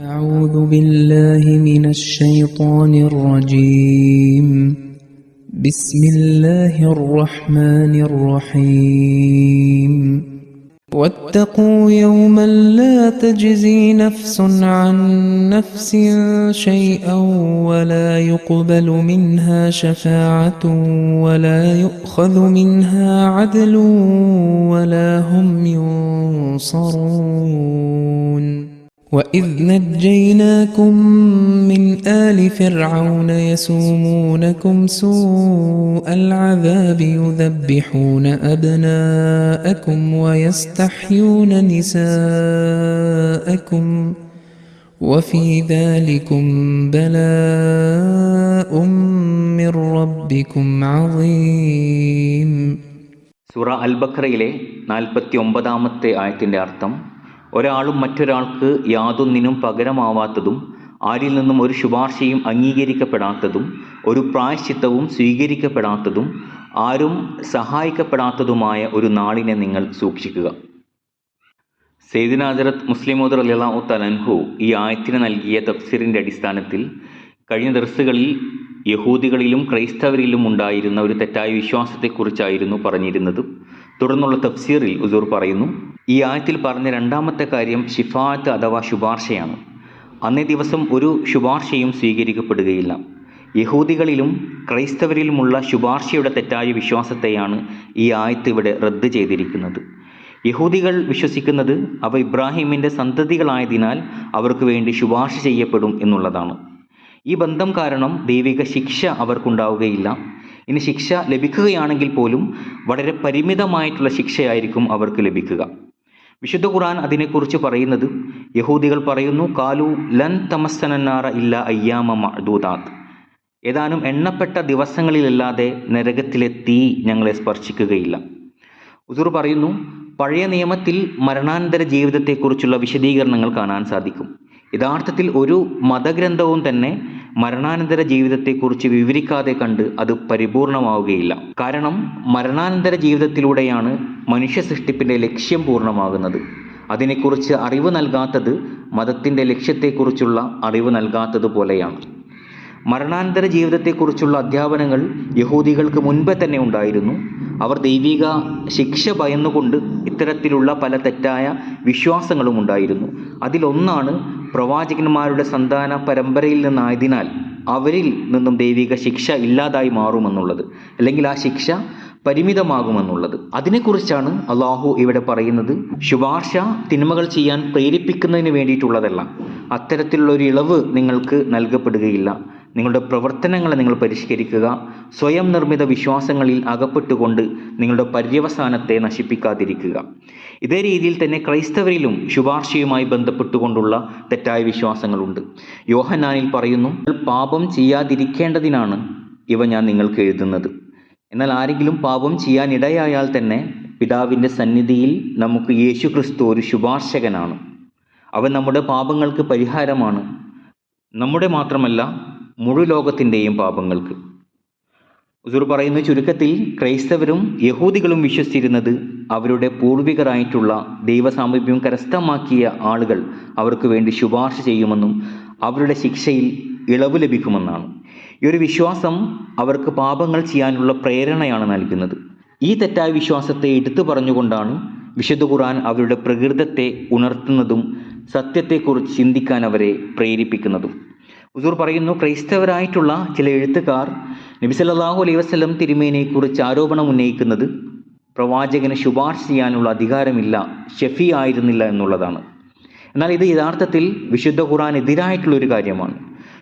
أعوذ بالله من الشيطان الرجيم. بسم الله الرحمن الرحيم. واتقوا يوما لا تجزي نفس عن نفس شيئا ولا يقبل منها شفاعة ولا يؤخذ منها عدل ولا هم ينصرون. وإذ نجيناكم من آل فرعون يسومونكم سوء العذاب يذبحون أبناءكم ويستحيون نساءكم وفي ذلكم بلاء من ربكم عظيم സൂറ അൽ ബക്രയിലെ നാൽപ്പത്തി ഒമ്പതാമത്തെ ആയത്തിൻ്റെ അർത്ഥം ഒരാളും മറ്റൊരാൾക്ക് യാതൊന്നിനും പകരമാവാത്തതും ആരിൽ നിന്നും ഒരു ശുപാർശയും അംഗീകരിക്കപ്പെടാത്തതും ഒരു പ്രായശ്ചിത്തവും സ്വീകരിക്കപ്പെടാത്തതും ആരും സഹായിക്കപ്പെടാത്തതുമായ ഒരു നാളിനെ നിങ്ങൾ സൂക്ഷിക്കുക. സെയ്ദിന ഹജറത്ത് മുസ്ലിമോദർ അലിയാഹു തലൻഹു ഈ ആയത്തിന് നൽകിയ തഫ്സീറിന്റെ അടിസ്ഥാനത്തിൽ കഴിഞ്ഞ ദർസുകളിൽ യഹൂദികളിലും ക്രൈസ്തവരിലും ഉണ്ടായിരുന്ന ഒരു തെറ്റായ വിശ്വാസത്തെക്കുറിച്ചായിരുന്നു പറഞ്ഞിരുന്നത്. തുടർന്നുള്ള തഫ്സീറിൽ ഉസൂർ പറയുന്നു ഈ ആയത്തിൽ പറഞ്ഞ രണ്ടാമത്തെ കാര്യം ഷിഫാത്ത് അഥവാ ശുപാർശയാണ്. അന്നേ ദിവസം ഒരു ശുപാർശയും സ്വീകരിക്കപ്പെടുകയില്ല. യഹൂദികളിലും ക്രൈസ്തവരിലുമുള്ള ശുപാർശയുടെ തെറ്റായ വിശ്വാസത്തെയാണ് ഈ ആയത്ത് ഇവിടെ റദ്ദ് ചെയ്തിരിക്കുന്നത്. യഹൂദികൾ വിശ്വസിക്കുന്നത് അവ ഇബ്രാഹിമിന്റെ സന്തതികളായതിനാൽ അവർക്ക് വേണ്ടി ശുപാർശ ചെയ്യപ്പെടും എന്നുള്ളതാണ്. ഈ ബന്ധം കാരണം ദൈവിക ശിക്ഷ അവർക്കുണ്ടാവുകയില്ല. ഇനി ശിക്ഷ ലഭിക്കുകയാണെങ്കിൽ പോലും വളരെ പരിമിതമായിട്ടുള്ള ശിക്ഷയായിരിക്കും അവർക്ക് ലഭിക്കുക. വിശുദ്ധ ഖുർആൻ അതിനെക്കുറിച്ച് പറയുന്നത് യഹൂദികൾ പറയുന്നു കാലു ലൻ തമസ്തനാറ ഇല്ല അയ്യാമ മഅദൂദാത്ത്. ഏതാനും എണ്ണപ്പെട്ട ദിവസങ്ങളിലല്ലാതെ നരകത്തിലെ തീ ഞങ്ങളെ സ്പർശിക്കുകയില്ല. ഉസൂർ പറയുന്നു പഴയ നിയമത്തിൽ മരണാന്തര ജീവിതത്തെക്കുറിച്ചുള്ള വിശദീകരണങ്ങൾ കാണാൻ സാധിക്കും. യഥാർത്ഥത്തിൽ ഒരു മതഗ്രന്ഥവും തന്നെ മരണാനന്തര ജീവിതത്തെക്കുറിച്ച് വിവരിക്കാതെ കണ്ട് അത് പരിപൂർണമാവുകയില്ല. കാരണം മരണാനന്തര ജീവിതത്തിലൂടെയാണ് മനുഷ്യ സൃഷ്ടിപ്പിന്റെ ലക്ഷ്യം പൂർണമാകുന്നത് അതിനെക്കുറിച്ച് അറിവ് നൽകാത്തത് മതത്തിന്റെ ലക്ഷ്യത്തെക്കുറിച്ചുള്ള അറിവ് നൽകാത്തത് പോലെയാണ്. മരണാനന്തര ജീവിതത്തെക്കുറിച്ചുള്ള അധ്യാപനങ്ങൾ യഹൂദികൾക്ക് മുൻപേ തന്നെ ഉണ്ടായിരുന്നു. അവർ ദൈവിക ശിക്ഷ ഭയന്നുകൊണ്ട് ഇത്തരത്തിലുള്ള പല തെറ്റായ വിശ്വാസങ്ങളും ഉണ്ടായിരുന്നു. അതിലൊന്നാണ് പ്രവാചകന്മാരുടെ സന്താന പരമ്പരയിൽ നിന്നായതിനാൽ അവരിൽ നിന്നും ദൈവിക ശിക്ഷ ഇല്ലാതായി മാറുമെന്നുള്ളത് അല്ലെങ്കിൽ ആ ശിക്ഷ പരിമിതമാകുമെന്നുള്ളത്. അതിനെക്കുറിച്ചാണ് അള്ളാഹു ഇവിടെ പറയുന്നത്. ശുപാർശ തിന്മകൾ ചെയ്യാൻ പ്രേരിപ്പിക്കുന്നതിന് വേണ്ടിയിട്ടുള്ളതല്ല. അത്തരത്തിലുള്ള ഒരു ഇളവ് നിങ്ങൾക്ക് നൽകപ്പെടുകയില്ല. നിങ്ങളുടെ പ്രവർത്തനങ്ങളെ നിങ്ങൾ പരിഷ്കരിക്കുക. സ്വയം നിർമ്മിത വിശ്വാസങ്ങളിൽ അകപ്പെട്ടുകൊണ്ട് നിങ്ങളുടെ പര്യവസാനത്തെ നശിപ്പിക്കാതിരിക്കുക. ഇതേ രീതിയിൽ തന്നെ ക്രൈസ്തവരിലും ശുപാർശയുമായി ബന്ധപ്പെട്ടുകൊണ്ടുള്ള തെറ്റായ വിശ്വാസങ്ങളുണ്ട്. യോഹനാനിൽ പറയുന്നു പാപം ചെയ്യാതിരിക്കേണ്ടതിനാണ് ഇവ ഞാൻ നിങ്ങൾക്ക് എഴുതുന്നത്. എന്നാൽ ആരെങ്കിലും പാപം ചെയ്യാനിടയായാൽ തന്നെ പിതാവിന്റെ സന്നിധിയിൽ നമുക്ക് യേശു ക്രിസ്തു ഒരു ശുപാർശകനാണ്. അവൻ നമ്മുടെ പാപങ്ങൾക്ക് പരിഹാരമാണ്. നമ്മുടെ മാത്രമല്ല മുഴു ലോകത്തിന്റെയും പാപങ്ങൾക്ക്. ഉസൂർ പറയുന്ന ചുരുക്കത്തിൽ ക്രൈസ്തവരും യഹൂദികളും വിശ്വസിച്ചിരുന്നത് അവരുടെ പൂർവികരായിട്ടുള്ള ദൈവസാമീപ്യം കരസ്ഥമാക്കിയ ആളുകൾ അവർക്ക് വേണ്ടി ശുപാർശ ചെയ്യുമെന്നും അവരുടെ ശിക്ഷയിൽ ഇളവ് ലഭിക്കുമെന്നാണ്. ഈ ഒരു വിശ്വാസം അവർക്ക് പാപങ്ങൾ ചെയ്യാനുള്ള പ്രേരണയാണ് നൽകുന്നത്. ഈ തെറ്റായ വിശ്വാസത്തെ എടുത്തു പറഞ്ഞുകൊണ്ടാണ് വിശുദ്ധ ഖുർആൻ അവരുടെ പ്രകൃതത്തെ ഉണർത്തുന്നതും സത്യത്തെക്കുറിച്ച് ചിന്തിക്കാൻ അവരെ പ്രേരിപ്പിക്കുന്നതും. ഉസൂർ പറയുന്നു ക്രൈസ്തവരായിട്ടുള്ള ചില എഴുത്തുകാർ നബി സല്ലല്ലാഹു അലൈഹി വസല്ലം തിരുമേനിയെക്കുറിച്ച് ആരോപണം ഉന്നയിക്കുന്നത് പ്രവാചകന് ശുപാർശ ചെയ്യാനുള്ള അധികാരമില്ല ഷെഫി ആയിരുന്നില്ല എന്നുള്ളതാണ്. എന്നാൽ ഇത് യഥാർത്ഥത്തിൽ വിശുദ്ധ ഖുർആൻ എതിരായിട്ടുള്ള ഒരു കാര്യമാണ്.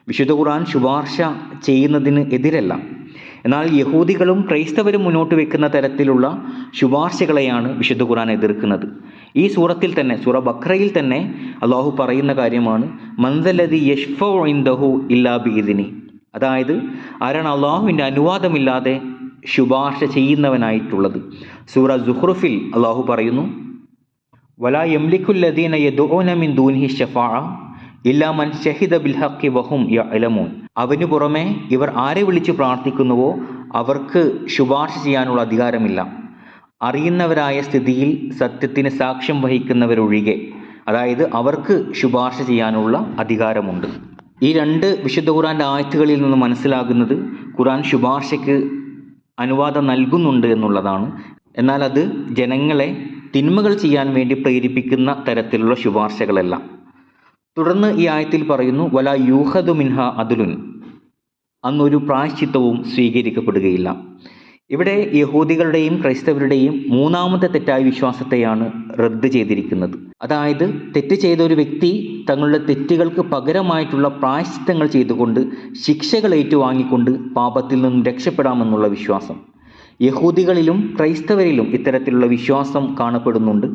വിശുദ്ധ ഖുർആൻ ശുപാർശ ചെയ്യുന്നതിന് എതിരല്ല. എന്നാൽ യഹൂദികളും ക്രൈസ്തവരും മുന്നോട്ട് വെക്കുന്ന തരത്തിലുള്ള ശുപാർശകളെയാണ് വിശുദ്ധ ഖുർആൻ എതിർക്കുന്നത്. ഈ സൂറത്തിൽ തന്നെ സൂറ ബക്രയിൽ തന്നെ അള്ളാഹു പറയുന്ന കാര്യമാണ് മന്ദലതി യഷ്ഫോ ഇന്ദഹു ഇല്ലാ ബീദിനി അതായത് ആരാണ് അള്ളാഹുവിന്റെ അനുവാദമില്ലാതെ ശുപാർശ ചെയ്യുന്നവനായിട്ടുള്ളത്. സൂറ ജുഹ്റുഫിൽ അള്ളാഹു പറയുന്നു വലാ യംലിക്കുല്ലദീന യദോനമിൻ ദൂൻഹി ഷഫാ ഇല്ലാ മൻ ഷഹിദ ബിൽ ഹഖി വഹും ഇലമോൻ അവനു പുറമെ ഇവർ ആരെ വിളിച്ച് പ്രാർത്ഥിക്കുന്നുവോ അവർക്ക് ശുപാർശ ചെയ്യാനുള്ള അധികാരമില്ല. അറിയുന്നവരായ സ്ഥിതിയിൽ സത്യത്തിന് സാക്ഷ്യം വഹിക്കുന്നവരൊഴികെ അതായത് അവർക്ക് ശുപാർശ ചെയ്യാനുള്ള അധികാരമുണ്ട്. ഈ രണ്ട് വിശുദ്ധ ഖുറാന്റെ ആയത്തുകളിൽ നിന്ന് മനസ്സിലാകുന്നത് ഖുറാൻ ശുപാർശയ്ക്ക് അനുവാദം നൽകുന്നുണ്ട് എന്നുള്ളതാണ്. എന്നാൽ അത് ജനങ്ങളെ തിന്മകൾ ചെയ്യാൻ വേണ്ടി പ്രേരിപ്പിക്കുന്ന തരത്തിലുള്ള ശുപാർശകളല്ല. തുടർന്ന് ഈ ആയത്തിൽ പറയുന്നു വല യൂഹദു മിൻഹ അതുലുൻ അന്നൊരു പ്രായശ്ചിത്തവും സ്വീകരിക്കപ്പെടുകയില്ല. ഇവിടെ യഹൂദികളുടെയും ക്രൈസ്തവരുടെയും മൂന്നാമത്തെ തെറ്റായ വിശ്വാസത്തെയാണ് റദ്ദ് ചെയ്തിരിക്കുന്നത്. അതായത് തെറ്റ് ചെയ്ത ഒരു വ്യക്തി തങ്ങളുടെ തെറ്റുകൾക്ക് പകരമായിട്ടുള്ള പ്രായശ്ചിത്തങ്ങൾ ചെയ്തുകൊണ്ട് ശിക്ഷകൾ ഏറ്റുവാങ്ങിക്കൊണ്ട് പാപത്തിൽ നിന്നും രക്ഷപ്പെടാമെന്നുള്ള വിശ്വാസം. യഹൂദികളിലും ക്രൈസ്തവരിലും ഇത്തരത്തിലുള്ള വിശ്വാസം കാണപ്പെടുന്നുണ്ട്.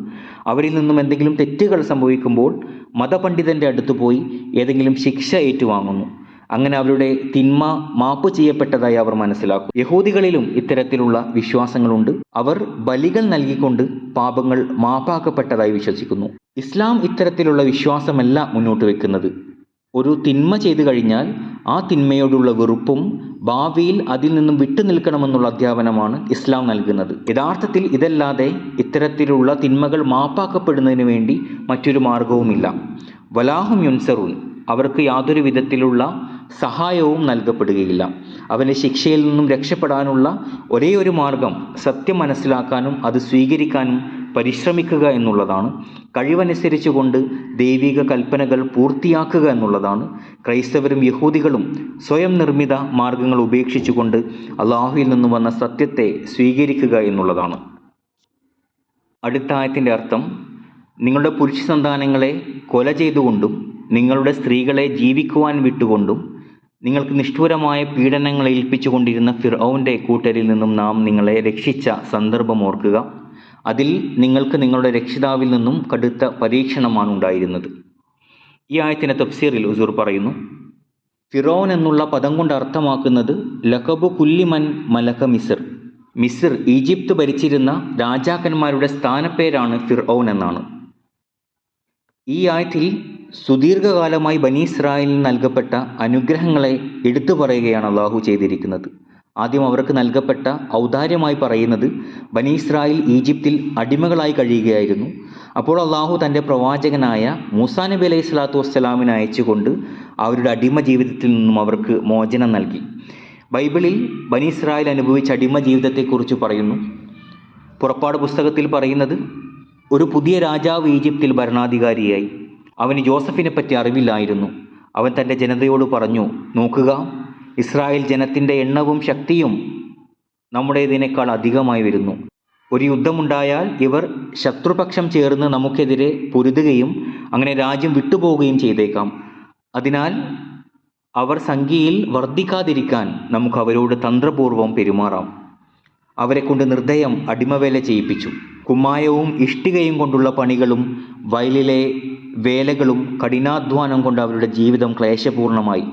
അവരിൽ നിന്നും എന്തെങ്കിലും തെറ്റുകൾ സംഭവിക്കുമ്പോൾ മതപണ്ഡിതന്റെ അടുത്ത് പോയി ഏതെങ്കിലും ശിക്ഷ ഏറ്റുവാങ്ങുന്നു. അങ്ങനെ അവരുടെ തിന്മ മാപ്പ് ചെയ്യപ്പെട്ടതായി അവർ മനസ്സിലാക്കും. യഹൂദികളിലും ഇത്തരത്തിലുള്ള വിശ്വാസങ്ങളുണ്ട്. അവർ ബലികൾ നൽകിക്കൊണ്ട് പാപങ്ങൾ മാപ്പാക്കപ്പെട്ടതായി വിശ്വസിക്കുന്നു. ഇസ്ലാം ഇത്തരത്തിലുള്ള വിശ്വാസമല്ല മുന്നോട്ട് വെക്കുന്നത്. ഒരു തിന്മ ചെയ്തു കഴിഞ്ഞാൽ ആ തിന്മയോടുള്ള വെറുപ്പും ഭാവിയിൽ അതിൽ നിന്നും വിട്ടുനിൽക്കണമെന്നുള്ള അധ്യാപനമാണ് ഇസ്ലാം നൽകുന്നത്. യഥാർത്ഥത്തിൽ ഇതല്ലാതെ ഇത്തരത്തിലുള്ള തിന്മകൾ മാപ്പാക്കപ്പെടുന്നതിന് വേണ്ടി മറ്റൊരു മാർഗവുമില്ല. വലാഹും യുൻസറൂൻ. അവർക്ക് യാതൊരു വിധത്തിലുള്ള സഹായവും നൽകപ്പെടുകയില്ല. അവന്റെ ശിക്ഷയിൽ നിന്നും രക്ഷപ്പെടാനുള്ള ഒരേ ഒരു മാർഗം സത്യം മനസ്സിലാക്കാനും അത് സ്വീകരിക്കാനും പരിശ്രമിക്കുക എന്നുള്ളതാണ്. കഴിവനുസരിച്ച് കൊണ്ട് ദൈവിക കൽപ്പനകൾ പൂർത്തിയാക്കുക എന്നുള്ളതാണ്. ക്രൈസ്തവരും യഹൂദികളും സ്വയം നിർമ്മിത മാർഗങ്ങൾ ഉപേക്ഷിച്ചുകൊണ്ട് അള്ളാഹുവിൽ നിന്നും വന്ന സത്യത്തെ സ്വീകരിക്കുക എന്നുള്ളതാണ്. അടുത്ത ആയത്തിന്റെ അർത്ഥം നിങ്ങളുടെ പുരുഷ സന്താനങ്ങളെ കൊല ചെയ്തുകൊണ്ടും നിങ്ങളുടെ സ്ത്രീകളെ ജീവിക്കുവാൻ വിട്ടുകൊണ്ടും നിങ്ങൾക്ക് നിഷ്ഠൂരമായ പീഡനങ്ങൾ ഏൽപ്പിച്ചുകൊണ്ടിരുന്ന ഫിർഔന്റെ കൂട്ടരിൽ നിന്നും നാം നിങ്ങളെ രക്ഷിച്ച സന്ദർഭം ഓർക്കുക. അതിൽ നിങ്ങൾക്ക് നിങ്ങളുടെ രക്ഷിതാവിൽ നിന്നും കടുത്ത പരീക്ഷണമാണ് ഉണ്ടായിരുന്നത്. ഈ ആയത്തിന്റെ തഫ്സീറിൽ ഉസൂർ പറയുന്നു ഫിറോൻ എന്നുള്ള പദം കൊണ്ട് അർത്ഥമാക്കുന്നത് ലഖബു കുല്ലിമൻ മലക മിസിർ. മിസിർ ഈജിപ്ത് ഭരിച്ചിരുന്ന രാജാക്കന്മാരുടെ സ്ഥാനപ്പേരാണ് ഫിർഔൻ എന്നാണ്. ഈ ആയത്തിൽ സുദീർഘകാലമായി ബനി ഇസ്രായേലിന് നൽകപ്പെട്ട അനുഗ്രഹങ്ങളെ എടുത്തു പറയുകയാണ് അള്ളാഹു ചെയ്തിരിക്കുന്നത്. ആദ്യം അവർക്ക് നൽകപ്പെട്ട ഔദാര്യമായി പറയുന്നത് ബനി ഇസ്രായേൽ ഈജിപ്തിൽ അടിമകളായി കഴിയുകയായിരുന്നു. അപ്പോൾ അള്ളാഹു തന്റെ പ്രവാചകനായ മൂസാ നബി അലൈഹി സ്വലാത്തു വസ്സലാമിനെ അയച്ചുകൊണ്ട് അവരുടെ അടിമ ജീവിതത്തിൽ നിന്നും അവർക്ക് മോചനം നൽകി. ബൈബിളിൽ ബനി ഇസ്രായേൽ അനുഭവിച്ച അടിമ ജീവിതത്തെക്കുറിച്ച് പറയുന്നു. പുറപ്പാട് പുസ്തകത്തിൽ പറയുന്നത് ഒരു പുതിയ രാജാവ് ഈജിപ്തിൽ ഭരണാധികാരിയായി. അവന് ജോസഫിനെ പറ്റി അറിവില്ലായിരുന്നു. അവൻ തന്റെ ജനതയോട് പറഞ്ഞു നോക്കുക ഇസ്രായേൽ ജനത്തിന്റെ എണ്ണവും ശക്തിയും നമ്മുടേതിനേക്കാൾ അധികമായി വരുന്നു. ഒരു യുദ്ധമുണ്ടായാൽ ഇവർ ശത്രുപക്ഷം ചേർന്ന് നമുക്കെതിരെ പൊരുതുകയും അങ്ങനെ രാജ്യം വിട്ടുപോവുകയും ചെയ്തേക്കാം. അതിനാൽ അവർ സംഖ്യയിൽ വർദ്ധിക്കാതിരിക്കാൻ നമുക്ക് അവരോട് തന്ത്രപൂർവം പെരുമാറാം. അവരെ കൊണ്ട് നിർദ്ദയം അടിമവേല ചെയ്യിപ്പിച്ചു. കുമ്മായവും ഇഷ്ടികയും കൊണ്ടുള്ള പണികളും വയലിലെ വേലകളും കഠിനാധ്വാനം കൊണ്ട് അവരുടെ ജീവിതം ക്ലേശപൂർണമായി.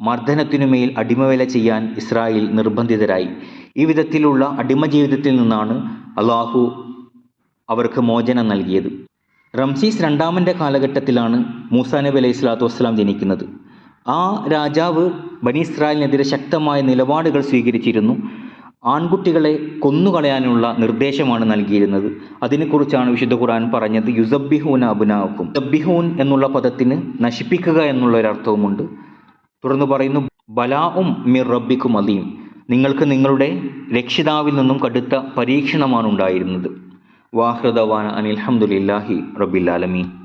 മർദ്ദനത്തിനുമേൽ അടിമവേല ചെയ്യാൻ ഇസ്രായേൽ നിർബന്ധിതരായി. ഈ വിധത്തിലുള്ള അടിമ ജീവിതത്തിൽ നിന്നാണ് അള്ളാഹു അവർക്ക് മോചനം നൽകിയത്. റംസീസ് രണ്ടാമന്റെ കാലഘട്ടത്തിലാണ് മൂസാ നബി അലൈഹി സ്വലാത്തു വസ്സലാം ജനിക്കുന്നത്. ആ രാജാവ് ബനി ഇസ്രായേലിനെതിരെ ശക്തമായ നിലപാടുകൾ സ്വീകരിച്ചിരുന്നു. ആൺകുട്ടികളെ കൊന്നുകളയാനുള്ള നിർദ്ദേശമാണ് നൽകിയിരുന്നത്. അതിനെക്കുറിച്ചാണ് വിശുദ്ധ ഖുർആൻ പറഞ്ഞത് യുസബിഹൂൻ അബുനാക്കും സബ്ബിഹൂൻ എന്നുള്ള പദത്തിന് നശിപ്പിക്കുക എന്നുള്ള അർത്ഥവുമുണ്ട് തുടർന്ന് പറയുന്നു ബലാഉം മിർ റബ്ബിക്കും അലീം നിങ്ങൾക്ക് നിങ്ങളുടെ രക്ഷിതാവിൽ നിന്നും കടുത്ത പരീക്ഷണമാണ് ഉണ്ടായിരുന്നത്. വാഹൃദവാന അനിൽഹമുല്ലാഹി റബ്ബില്ലാലമീൻ